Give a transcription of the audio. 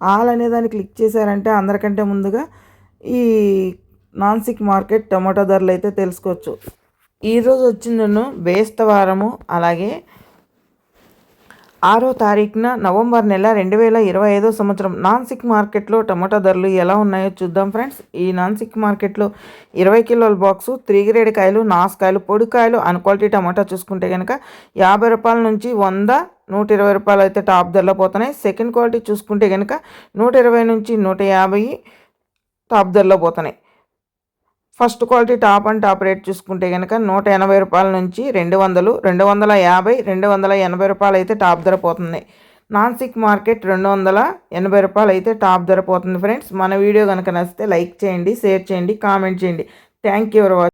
All అనే దాన్ని click చేశారంటే అందరికంటే ముందుగా ఈ నాన్సిక్ మార్కెట్ టమాటో ధరలు అయితే తెలుసుకోవచ్చు. ఈరోజు వచ్చిందను బేస్తవారము అలాగే ఆరో తారీఖున నవంబర్ నెల రెండు వేల ఇరవై ఐదో సంవత్సరం నాన్సిక్ మార్కెట్లో టమాటా ధరలు ఎలా ఉన్నాయో చూద్దాం ఫ్రెండ్స్. ఈ నాన్సిక్ మార్కెట్లో ఇరవై కిలోల బాక్సు త్రీ గ్రేడ్ కాయలు నాసుకాయలు పొడికాయలు అన్ క్వాలిటీ టమాటా చూసుకుంటే కనుక యాభై రూపాయల నుంచి వంద నూట ఇరవై రూపాయలు అయితే టాప్ ధరలో పోతున్నాయి. సెకండ్ క్వాలిటీ చూసుకుంటే కనుక నూట ఇరవై నుంచి నూట యాభై టాప్ ధరలో పోతున్నాయి. First quality top and top rate చూసుకుంటే కనుక నూట ఎనభై రూపాయల నుంచి రెండు వందలు రెండు వందల యాభై రెండు వందల ఎనభై రూపాయలు అయితే టాప్ ధర పోతుంది. నాన్సిక్ మార్కెట్ రెండు వందల ఎనభై రూపాయలు అయితే టాప్ ధర పోతుంది ఫ్రెండ్స్. మన వీడియో కనుక నచ్చితే లైక్ చేయండి షేర్ చేయండి కామెంట్ చేయండి. Thank you for watching